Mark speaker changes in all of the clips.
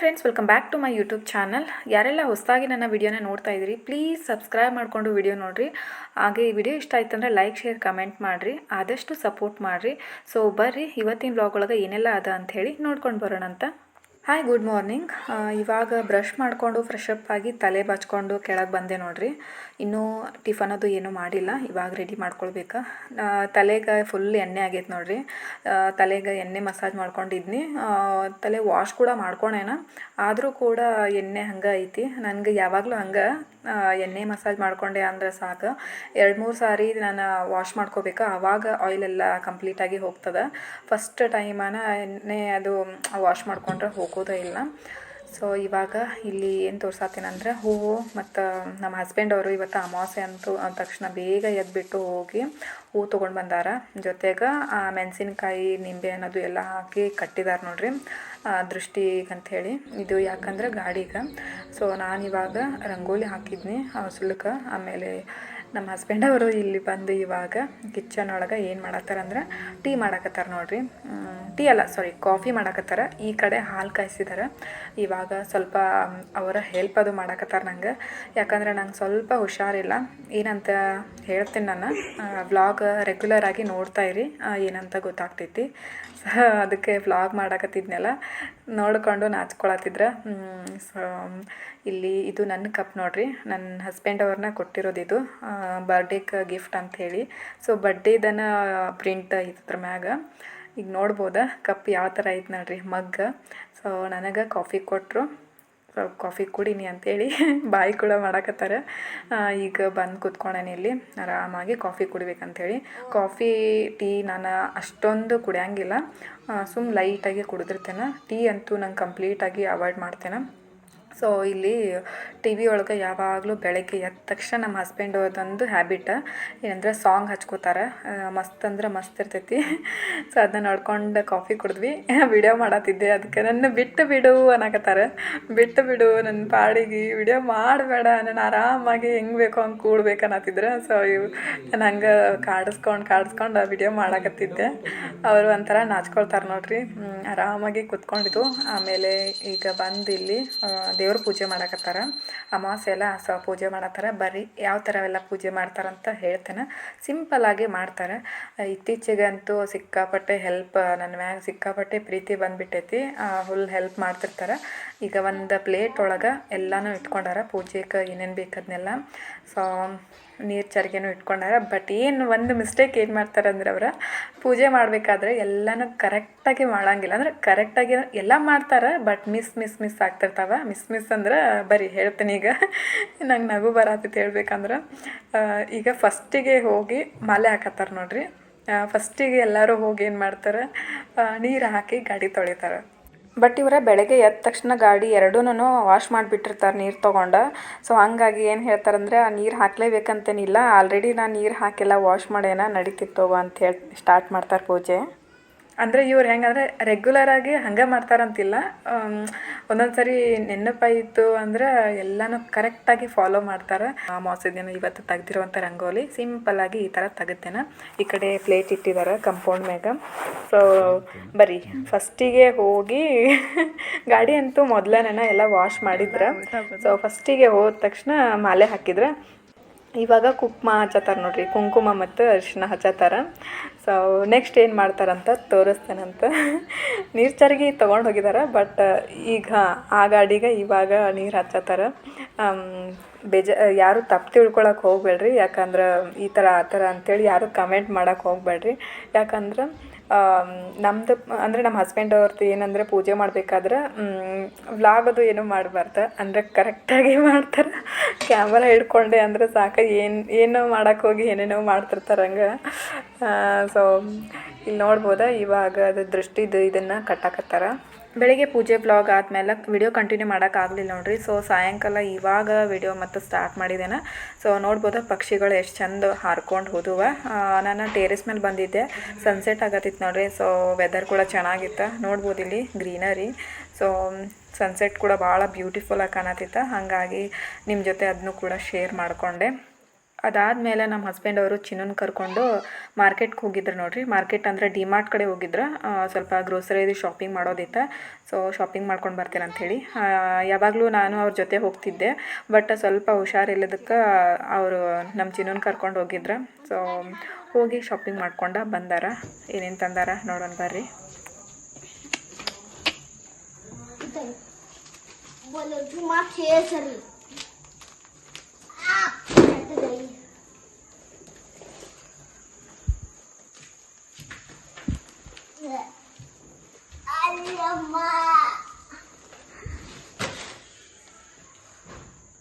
Speaker 1: Friends welcome back to my YouTube channel ಯಾರೆಲ್ಲ ಹೊಸದಾಗಿ ನನ್ನ ವಿಡಿಯೋನ ನೋಡ್ತಾ ಇದ್ದೀರಿ ಪ್ಲೀಸ್ ಸಬ್ಸ್ಕ್ರೈಬ್ ಮಾಡಿಕೊಂಡು ವಿಡಿಯೋ ನೋಡಿರಿ. ಹಾಗೆ ಈ ವಿಡಿಯೋ ಇಷ್ಟ ಆಯ್ತು ಅಂದರೆ ಲೈಕ್ ಶೇರ್ ಕಮೆಂಟ್ ಮಾಡಿರಿ. ಆದಷ್ಟು ಸಪೋರ್ಟ್ ಮಾಡಿರಿ. ಸೊ ಬರ್ರಿ, ಇವತ್ತಿನ ಬ್ಲಾಗ್ ಒಳಗೆ ಏನೆಲ್ಲ ಅದ ಅಂಥೇಳಿ ನೋಡ್ಕೊಂಡು ಬರೋಣ ಅಂತ ಹಾಯ್ ಗುಡ್ ಮಾರ್ನಿಂಗ್ ಇವಾಗ ಬ್ರಷ್ ಮಾಡಿಕೊಂಡು ಫ್ರೆಶ್ ಅಪ್ ಆಗಿ ತಲೆ ಬಾಚ್ಕೊಂಡು ಕೆಳಗೆ ಬಂದೆ ನೋಡ್ರಿ. ಇನ್ನೂ ಟಿಫನ್ ಅದು ಏನೂ ಮಾಡಿಲ್ಲ. ಇವಾಗ ರೆಡಿ ಮಾಡ್ಕೊಳ್ಬೇಕು. ತಲೆಗೆ ಫುಲ್ ಎಣ್ಣೆ ಆಗೈತೆ ನೋಡ್ರಿ. ತಲೆಗೆ ಎಣ್ಣೆ ಮಸಾಜ್ ಮಾಡ್ಕೊಂಡಿದ್ನಿ. ತಲೆ ವಾಶ್ ಕೂಡ ಮಾಡ್ಕೊಂಡೇನ ಆದರೂ ಕೂಡ ಎಣ್ಣೆ ಹಂಗೆ ಐತಿ. ನನಗೆ ಯಾವಾಗಲೂ ಹಂಗೆ ಎಣ್ಣೆ ಮಸಾಜ್ ಮಾಡ್ಕೊಂಡೆ ಅಂದ್ರೆ ಸಾಕು. ಎರಡು ಮೂರು ಸಾರಿ ನಾನು ವಾಶ್ ಮಾಡ್ಕೋಬೇಕು. ಆವಾಗ ಆಯಿಲ್ ಎಲ್ಲ ಕಂಪ್ಲೀಟಾಗಿ ಹೋಗ್ತದೆ. ಫಸ್ಟ್ ಟೈಮನ ಎಣ್ಣೆ ಅದು ವಾಶ್ ಮಾಡ್ಕೊಂಡ್ರೆ ಇಲ್ಲ. ಸೊ ಇವಾಗ ಇಲ್ಲಿ ಏನು ತೋರ್ಸಾತೀನಂದ್ರೆ ಹೂವು ಮತ್ತು ನಮ್ಮ ಹಸ್ಬೆಂಡ್ ಅವರು ಇವತ್ತು ಅಮಾವಾಸ್ಯೆ ಅಂತೂ ಅಂದ ತಕ್ಷಣ ಬೇಗ ಎದ್ಬಿಟ್ಟು ಹೋಗಿ ಹೂವು ತೊಗೊಂಡು ಬಂದಾರ. ಜೊತೆಗೆ ಮೆಣಸಿನ್ಕಾಯಿ ನಿಂಬೆ ಅನ್ನೋದು ಎಲ್ಲ ಹಾಕಿ ಕಟ್ಟಿದಾರೆ ನೋಡ್ರಿ. ಆ, ದೃಷ್ಟಿಗೆ ಅಂಥೇಳಿ ಇದು ಯಾಕಂದ್ರೆ ಗಾಡಿಗೆ. ಸೊ ನಾನಿವಾಗ ರಂಗೋಲಿ ಹಾಕಿದ್ನಿ ಸುಲಕ ಆಮೇಲೆ ನಮ್ಮ ಹಸ್ಬೆಂಡ್ ಅವರು ಇಲ್ಲಿ ಬಂದು ಇವಾಗ ಕಿಚನ್ ಒಳಗೆ ಏನು ಮಾಡಾಕತ್ತಾರಂದ್ರೆ ಟೀ ಮಾಡಕತ್ತಾರ ನೋಡ್ರಿ. ಟೀ ಅಲ್ಲ ಸಾರಿ ಕಾಫಿ ಮಾಡಾಕತ್ತಾರ. ಈ ಕಡೆ ಹಾಲು ಕಾಯಿಸಿದಾರ. ಇವಾಗ ಸ್ವಲ್ಪ ಅವರ ಹೆಲ್ಪ್ ಅದು ಮಾಡಾಕತ್ತಾರ ನಂಗೆ. ಯಾಕಂದ್ರೆ ನಂಗೆ ಸ್ವಲ್ಪ ಹುಷಾರಿಲ್ಲ. ಏನಂತ ಹೇಳ್ತೀನಿ ನಾನು. ವ್ಲಾಗ್ ರೆಗ್ಯುಲರ್ ಆಗಿ ನೋಡ್ತಾ ಇರಿ. ಏನಂತ ಗೊತ್ತಾಗ್ತೈತಿ. ಅದಕ್ಕೆ ವ್ಲಾಗ್ ಮಾಡಾಕತ್ತಿದ್ನೆಲ್ಲ. ನೋಡಿಕೊಂಡು ನಾಚ್ಕೊಳತ್ತಿದ್ರ. ಸೊ, ಇಲ್ಲಿ ಇದು ನನ್ನ ಕಪ್ ನೋಡ್ರಿ. ನನ್ನ ಹಸ್ಬೆಂಡ್ ಅವ್ರನ್ನ ಕೊಟ್ಟಿರೋದು ಇದು. ಬರ್ಡೇಗೆ ಗಿಫ್ಟ್ ಅಂತ ಹೇಳಿ ಸೊ ಬರ್ಡೇದನ ಪ್ರಿಂಟ್ ಇದ್ರ ಮ್ಯಾಗ. ಈಗ ನೋಡ್ಬೋದಾ, ಕಪ್ ಯಾವ ಥರ ಐತೆ ನೋಡ್ರಿ, ಮಗ್ಗ. ಸೊ ನನಗೆ ಕಾಫಿ ಕೊಟ್ಟರು ಸ್ವಲ್ಪ ಕಾಫಿ ಕುಡೀನಿ ಅಂತೇಳಿ ಬಾಯಿ ಕೂಡ ಮಾಡಕತ್ತಾರ. ಈಗ ಬಂದು ಕೂತ್ಕೊಳ್ಳೋಣ ಇಲ್ಲಿ, ಆರಾಮಾಗಿ ಕಾಫಿ ಕುಡಿಬೇಕಂಥೇಳಿ. ಕಾಫಿ, ಟೀ ನಾನು ಅಷ್ಟೊಂದು ಕುಡಿಯಂಗಿಲ್ಲ. ಸುಮ್ಮ ಲೈಟಾಗಿ ಕುಡಿದಿರ್ತೇನೆ. ಟೀ ಅಂತೂ ನಂಗೆ ಕಂಪ್ಲೀಟಾಗಿ ಅವಾಯ್ಡ್ ಮಾಡ್ತೇನೆ. ಸೊ ಇಲ್ಲಿ ಟಿ ವಿ ಒಳಗೆ ಯಾವಾಗಲೂ ಬೆಳಗ್ಗೆ ಎದ್ದ ತಕ್ಷಣ ನಮ್ಮ ಹಸ್ಬೆಂಡ್ ಅದೊಂದು ಹ್ಯಾಬಿಟ್ ಏನಂದ್ರೆ ಸಾಂಗ್ ಹಚ್ಕೋತಾರೆ. ಮಸ್ತ್ ಅಂದ್ರೆ ಮಸ್ತ್ ಇರ್ತೈತಿ. ಸೊ ಅದನ್ನ ನೋಡ್ಕೊಂಡು ಕಾಫಿ ಕುಡಿದ್ವಿ. ವಿಡಿಯೋ ಮಾಡತ್ತಿದ್ದೆ ಅದಕ್ಕೆ ನನ್ನ ಬಿಟ್ಟು ಬಿಡು ಅನ್ನಕತ್ತಾರೆ. ಬಿಟ್ಟು ಬಿಡು, ನನ್ನ ಪಾಡಿಗೆ ವಿಡಿಯೋ ಮಾಡಬೇಡ. ನಾನು ಆರಾಮಾಗಿ ಹೆಂಗೆ ಬೇಕೋ ಹಂಗೆ ಕೂಡ್ಬೇಕು ಅನ್ನತ್ತಿದ್ರು ಸೊ ಇವು ನಾನು ಹಂಗೆ ಕಾಡಿಸ್ಕೊಂಡು ಕಾಡಿಸ್ಕೊಂಡು ವಿಡಿಯೋ ಮಾಡಕತ್ತಿದ್ದೆ. ಅವರು ಒಂಥರ ನಾಚ್ಕೊಳ್ತಾರೆ ನೋಡ್ರಿ. ಆರಾಮಾಗಿ ಕುತ್ಕೊಂಡಿದ್ದು. ಆಮೇಲೆ ಈಗ ಬಂದು ಇಲ್ಲಿ ದೇವ್ರ ಪೂಜೆ ಮಾಡಕತ್ತಾರ. ಅಮಾವಾಸ್ಯೆ ಎಲ್ಲ ಸ ಪೂಜೆ ಮಾಡತ್ತಾರ. ಬರೀ ಯಾವ ಥರ ಎಲ್ಲ ಪೂಜೆ ಮಾಡ್ತಾರಂತ ಹೇಳ್ತೇನೆ. ಸಿಂಪಲ್ಲಾಗಿ ಮಾಡ್ತಾರೆ. ಇತ್ತೀಚೆಗೆ ಇತ್ತೀಚೆಗಂತೂ ಸಿಕ್ಕಾಪಟ್ಟೆ ಹೆಲ್ಪ್ ನನ್ನ ಮ್ಯಾಗ ಸಿಕ್ಕಾಪಟ್ಟೆ ಪ್ರೀತಿ ಬಂದುಬಿಟ್ಟೈತಿ. ಫುಲ್ ಹೆಲ್ಪ್ ಮಾಡ್ತಿರ್ತಾರೆ. ಈಗ ಒಂದು ಪ್ಲೇಟ್ ಒಳಗೆ ಎಲ್ಲನೂ ಇಟ್ಕೊಂಡಾರ ಪೂಜೆಗೆ ಏನೇನು ಬೇಕದನ್ನೆಲ್ಲ ಸೊ ನೀರು ಚರಿಗೆನೂ ಇಟ್ಕೊಂಡಾರ. ಬಟ್ ಏನು ಒಂದು ಮಿಸ್ಟೇಕ್ ಏನು ಮಾಡ್ತಾರೆ ಅಂದ್ರೆ ಅವ್ರು, ಪೂಜೆ ಮಾಡಬೇಕಾದ್ರೆ ಎಲ್ಲನೂ ಕರೆಕ್ಟಾಗಿ ಮಾಡಂಗಿಲ್ಲ. ಅಂದ್ರೆ ಕರೆಕ್ಟಾಗಿ ಎಲ್ಲ ಮಾಡ್ತಾರೆ ಬಟ್ ಮಿಸ್ ಮಿಸ್ ಮಿಸ್ ಆಗ್ತಿರ್ತಾವೆ. ಮಿಸ್ ಮಿಸ್ ಅಂದ್ರೆ, ಬರಿ ಹೇಳ್ತೀನಿ ಈಗ. ನಂಗೆ ನಗು ಬರತ್ತೈತೆ ಹೇಳ್ಬೇಕಂದ್ರೆ. ಈಗ ಫಸ್ಟಿಗೆ ಹೋಗಿ ಮಾಲೆ ಹಾಕತ್ತಾರ ನೋಡ್ರಿ. ಫಸ್ಟಿಗೆ ಎಲ್ಲರೂ ಹೋಗಿ ಏನು ಮಾಡ್ತಾರೆ? ನೀರು ಹಾಕಿ ಗಾಡಿ ತೊಳಿತಾರೆ. ಬಟ್ ಇವರ ಬೆಳಗ್ಗೆ ಎದ್ದ ತಕ್ಷಣ ಗಾಡಿ ಎರಡೂನು ವಾಶ್ ಮಾಡಿಬಿಟ್ಟಿರ್ತಾರೆ ನೀರು ತೊಗೊಂಡು. ಸೊ ಹಂಗಾಗಿ ಏನು ಹೇಳ್ತಾರಂದ್ರೆ, ಆ ನೀರು ಹಾಕಲೇಬೇಕಂತೇನಿಲ್ಲ. ಆಲ್ರೆಡಿ ನಾನು ನೀರು ಹಾಕಿಲ್ಲ ವಾಶ್ ಮಾಡೇನ ನಡೀತಿತ್ತು ಅಂತ ಹೇಳಿ ಸ್ಟಾರ್ಟ್ ಮಾಡ್ತಾರೆ ಪೂಜೆ. ಅಂದರೆ ಇವ್ರು ಹೆಂಗಂದ್ರೆ ರೆಗ್ಯುಲರ್ ಆಗಿ ಹಂಗೆ ಮಾಡ್ತಾರಂತಿಲ್ಲ. ಒಂದೊಂದು ಸರಿ ನೆನಪಾಯಿತು ಅಂದ್ರೆ ಎಲ್ಲನೂ ಕರೆಕ್ಟಾಗಿ ಫಾಲೋ ಮಾಡ್ತಾರೆ. ಅಮಾವಾಸ್ಯೆ ದಿನ ಇವತ್ತು ತೆಗ್ದಿರುವಂಥ ರಂಗೋಲಿ ಸಿಂಪಲ್ಲಾಗಿ ಈ ಥರ ತೆಗಿತೇನೆ ಈ ಕಡೆ ಪ್ಲೇಟ್ ಇಟ್ಟಿದ್ದಾರೆ ಕಂಪೌಂಡ್ ಮ್ಯಾಗ. ಸೊ ಬರೀ ಫಸ್ಟಿಗೆ ಹೋಗಿ ಗಾಡಿ ಅಂತೂ ಮೊದಲನೇನ ಎಲ್ಲ ವಾಶ್ ಮಾಡಿದ್ರೆ. ಸೊ ಫಸ್ಟಿಗೆ ಹೋದ ತಕ್ಷಣ ಮಾಲೆ ಹಾಕಿದ್ರೆ. ಇವಾಗ ಕುಂಕುಮ ಹಚ್ಚತ್ತಾರ ನೋಡ್ರಿ, ಕುಂಕುಮ ಮತ್ತು ಅರಿಶಿನ ಹಚ್ಚತ್ತಾರ ಸೊ ನೆಕ್ಸ್ಟ್ ಏನು ಮಾಡ್ತಾರಂತ ತೋರಿಸ್ತೇನಂತ. ನೀರು ಚರ್ಗಿ ತೊಗೊಂಡು ಹೋಗಿದ್ದಾರೆ ಬಟ್ ಈಗ ಆ ಗಾಡಿಗೆ ಇವಾಗ ನೀರು ಹಚ್ಚತ್ತಾರ ಬೇಜ ಯಾರು ತಪ್ಪು ತಿಳ್ಕೊಳಕ್ಕೆ ಹೋಗಬೇಡ್ರಿ. ಯಾಕಂದ್ರೆ ಈ ಥರ ಆ ಥರ ಅಂತೇಳಿ ಯಾರು ಕಮೆಂಟ್ ಮಾಡಕ್ಕೆ ಹೋಗಬೇಡ್ರಿ. ಯಾಕಂದ್ರೆ ನಮ್ಮದು ಅಂದರೆ ನಮ್ಮ ಹಸ್ಬೆಂಡ್ ಅವ್ರದ್ದು ಏನಂದರೆ ಪೂಜೆ ಮಾಡಬೇಕಾದ್ರೆ ವ್ಲಾಗ್ ಅದು ಏನೂ ಮಾಡಬಾರ್ದು. ಅಂದರೆ ಕರೆಕ್ಟಾಗಿ ಮಾಡ್ತಾರೆ. ಕ್ಯಾಮರಾ ಹಿಡ್ಕೊಂಡೆ ಅಂದರೆ ಸಾಕು. ಏನು, ಏನೋ ಮಾಡೋಕ್ಕೆ ಹೋಗಿ ಏನೇನೋ ಮಾಡ್ತಿರ್ತಾರೆ ಹಂಗೆ. ಸೊ ಇಲ್ಲಿ ನೋಡ್ಬೋದಾ. ಇವಾಗ ಅದು ದೃಷ್ಟಿದು ಇದನ್ನು ಕಟ್ಟಾಕತ್ತಾರ. ಬೆಳಿಗ್ಗೆ ಪೂಜೆ ಬ್ಲಾಗ್ ಆದಮೇಲೆ ವಿಡಿಯೋ ಕಂಟಿನ್ಯೂ ಮಾಡೋಕ್ಕಾಗಲಿಲ್ಲ ನೋಡ್ರಿ. ಸೊ ಸಾಯಂಕಾಲ ಇವಾಗ ವಿಡಿಯೋ ಮತ್ತು ಸ್ಟಾರ್ಟ್ ಮಾಡಿದ್ದೇನೆ. ಸೊ ನೋಡ್ಬೋದು ಪಕ್ಷಿಗಳು ಎಷ್ಟು ಚಂದ ಹಾರ್ಕೊಂಡು ಹೋದುವ. ನಾನು ಟೇರೆಸ್ ಮೇಲೆ ಬಂದಿದ್ದೆ. ಸನ್ಸೆಟ್ ಆಗತ್ತಿತ್ತು ನೋಡ್ರಿ. ಸೊ ವೆದರ್ ಕೂಡ ಚೆನ್ನಾಗಿತ್ತು. ನೋಡ್ಬೋದು ಇಲ್ಲಿ ಗ್ರೀನರಿ ಸೊ ಸನ್ಸೆಟ್ ಕೂಡ ಭಾಳ ಬ್ಯೂಟಿಫುಲ್ಲಾಗಿ ಕಾಣತ್ತಿತ್ತು. ಹಾಗಾಗಿ ನಿಮ್ಮ ಜೊತೆ ಅದನ್ನು ಕೂಡ ಶೇರ್ ಮಾಡಿಕೊಂಡೆ. ಅದಾದಮೇಲೆ ನಮ್ಮ ಹಸ್ಬೆಂಡ್ ಅವರು ಚಿನ್ನನ್ ಕರ್ಕೊಂಡು ಮಾರ್ಕೆಟ್ಗೆ ಹೋಗಿದ್ರು ನೋಡ್ರಿ. ಮಾರ್ಕೆಟ್ ಅಂದರೆ ಡಿಮಾರ್ಟ್ ಕಡೆ ಹೋಗಿದ್ರು. ಸ್ವಲ್ಪ ಗ್ರೋಸರಿ ಶಾಪಿಂಗ್ ಮಾಡೋದಿತ್ತು. ಸೊ ಶಾಪಿಂಗ್ ಮಾಡ್ಕೊಂಡು ಬರ್ತೇನೆ ಅಂಥೇಳಿ ಯಾವಾಗಲೂ ನಾನು ಅವ್ರ ಜೊತೆ ಹೋಗ್ತಿದ್ದೆ. ಬಟ್ ಸ್ವಲ್ಪ ಹುಷಾರಿಲ್ಲದಕ್ಕೆ ಅವರು ನಮ್ಮ ಚಿನ್ನನ್ ಕರ್ಕೊಂಡು ಹೋಗಿದ್ರು. ಸೊ ಹೋಗಿ ಶಾಪಿಂಗ್ ಮಾಡ್ಕೊಂಡ ಬಂದಾರ. ಏನೇನು ತಂದಾರ ನೋಡೋಣ ಬರ್ರಿ.
Speaker 2: बोलो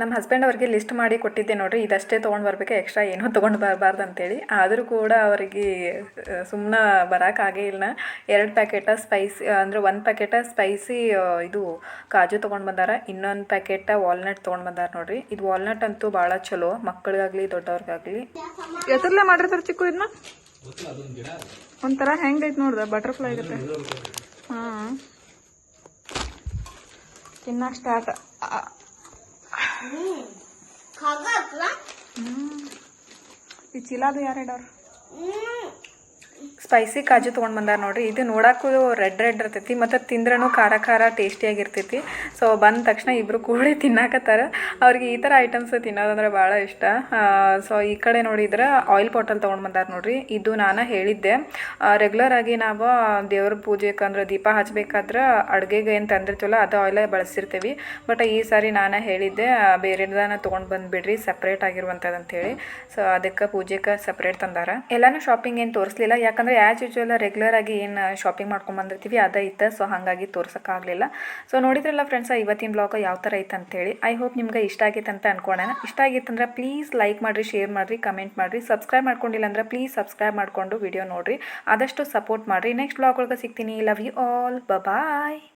Speaker 1: ನಮ್ಮ ಹಸ್ಬೆಂಡ್ ಅವ್ರಿಗೆ ಲಿಸ್ಟ್ ಮಾಡಿ ಕೊಟ್ಟಿದ್ದೆ ನೋಡ್ರಿ, ಇದಷ್ಟೇ ತೊಗೊಂಡು ಬರ್ಬೇಕು ಎಕ್ಸ್ಟ್ರಾ ಏನೂ ತೊಗೊಂಡು ಬರಬಾರ್ದು ಅಂತೇಳಿ ಆದರೂ ಕೂಡ ಅವರಿಗೆ ಸುಮ್ಮನೆ ಬರೋಕ್ಕಾಗೇ ಇಲ್ಲ ಎರಡು ಪ್ಯಾಕೆಟ ಸ್ಪೈಸಿ ಅಂದರೆ ಒಂದು ಪ್ಯಾಕೆಟ ಸ್ಪೈಸಿ ಇದು ಕಾಜು ತೊಗೊಂಡು ಬಂದಾರ. ಇನ್ನೊಂದು ಪ್ಯಾಕೆಟ ವಾಲ್ನಟ್ ತೊಗೊಂಡು ಬಂದಾರ ನೋಡ್ರಿ. ಇದು ವಾಲ್ನಟ್ ಅಂತೂ ಭಾಳ ಚಲೋ ಮಕ್ಕಳಿಗಾಗಲಿ ದೊಡ್ಡವ್ರಿಗಾಗಲಿ. ಎತ್ತರ್ಲೆ ಮಾಡಿರ್ತಾರೆ ಚಿಕ್ಕು ಇದನ್ನ ಒಂಥರ ಹೆಂಗೈತೆ ನೋಡ್ದ ಬಟರ್ಫ್ಲೈ ಇರುತ್ತೆ ಹಾಂ. ತಿನ್ನಕ್ಕೆ ಸ್ಟಾರ್ಟ್ ಚೀಲಾದು ಯಾರು ಇಡೋರು ಸ್ಪೈಸಿ ಕಾಜು ತೊಗೊಂಡು ಬಂದಾರ ನೋಡ್ರಿ. ಇದು ನೋಡಕ್ಕೂ ರೆಡ್ ರೆಡ್ ಇರ್ತೈತಿ, ಮತ್ತು ತಿಂದ್ರೂ ಖಾರ ಖಾರ ಟೇಸ್ಟಿಯಾಗಿರ್ತೈತಿ ಸೊ ಬಂದ ತಕ್ಷಣ ಇಬ್ಬರು ಕೂಡಿ ತಿನ್ನಾಕತ್ತಾರ. ಅವ್ರಿಗೆ ಈ ಥರ ಐಟಮ್ಸ್ ತಿನ್ನೋದಂದ್ರೆ ಭಾಳ ಇಷ್ಟ. ಸೊ ಈ ಕಡೆ ನೋಡಿದ್ರೆ ಆಯಿಲ್ ಬಾಟಲ್ ತೊಗೊಂಡು ಬಂದಾರ ನೋಡ್ರಿ. ಇದು ನಾನು ಹೇಳಿದ್ದೆ. ರೆಗ್ಯುಲರ್ ಆಗಿ ನಾವು ದೇವ್ರ ಪೂಜೆಗೆ ಅಂದ್ರೆ ದೀಪ ಹಚ್ಬೇಕಾದ್ರೆ ಅಡುಗೆಗೆ ಏನು ತಂದಿರ್ತೀವಲ್ಲ, ಅದು ಆಯಿಲೇ ಬಳಸಿರ್ತೀವಿ. ಬಟ್ ಈ ಸಾರಿ ನಾನು ಹೇಳಿದ್ದೆ ಬೇರೆದಾನ ತೊಗೊಂಡು ಬಂದುಬಿಡ್ರಿ ಸಪ್ರೇಟ್ ಆಗಿರುವಂಥದ್ದು ಅಂತೇಳಿ ಸೊ ಅದಕ್ಕೆ ಪೂಜೆಗೆ ಸಪ್ರೇಟ್ ತಂದಾರ. ಎಲ್ಲಾನು ಶಾಪಿಂಗ್ ಏನು ತೋರಿಸ್ಲಿಲ್ಲ, ಯಾಕಂದರೆ ಆ್ಯಸ್ ಯೂಶ್ವಲ್ ರೆಗ್ಯುಲರ್ ಆಗಿ ಏನು ಶಾಪಿಂಗ್ ಮಾಡ್ಕೊಂಡು ಬಂದಿರ್ತೀವಿ, ಅದೇ ಇತ್ತು. ಸೊ ಹಾಗಾಗಿ ತೋರ್ಸೋಕ್ಕಾಗಲಿಲ್ಲ ಸೊ ನೋಡಿದ್ರಲ್ಲ ಫ್ರೆಂಡ್ಸ್ ಇವತ್ತಿನ ಬ್ಲಾಗ್ ಯಾವ ಥರ ಐತೆ ಅಂತೇಳಿ. ಐ ಹೋಪ್ ನಿಮ್ಗೆ ಇಷ್ಟ ಆಗೈತೆ ಅಂತ ಅನ್ಕೊಳ್ಳೋಣ ಇಷ್ಟ ಆಗಿತ್ತಂದ್ರೆ ಪ್ಲೀಸ್ ಲೈಕ್ ಮಾಡಿರಿ ಶೇರ್ ಮಾಡಿರಿ ಕಮೆಂಟ್ ಮಾಡಿರಿ. ಸಬ್ಸ್ಕ್ರೈಬ್ ಮಾಡ್ಕೊಂಡಿಲ್ಲ ಅಂದ್ರೆ ಪ್ಲೀಸ್ ಸಬ್ಸ್ಕ್ರೈಬ್ ಮಾಡಿಕೊಂಡು ವಿಡಿಯೋ ನೋಡಿರಿ. ಆದಷ್ಟು ಸಪೋರ್ಟ್ ಮಾಡಿರಿ. ನೆಕ್ಸ್ಟ್ ಬ್ಲಾಗ್ ಒಳಗೆ ಸಿಗ್ತೀನಿ. Love you all bye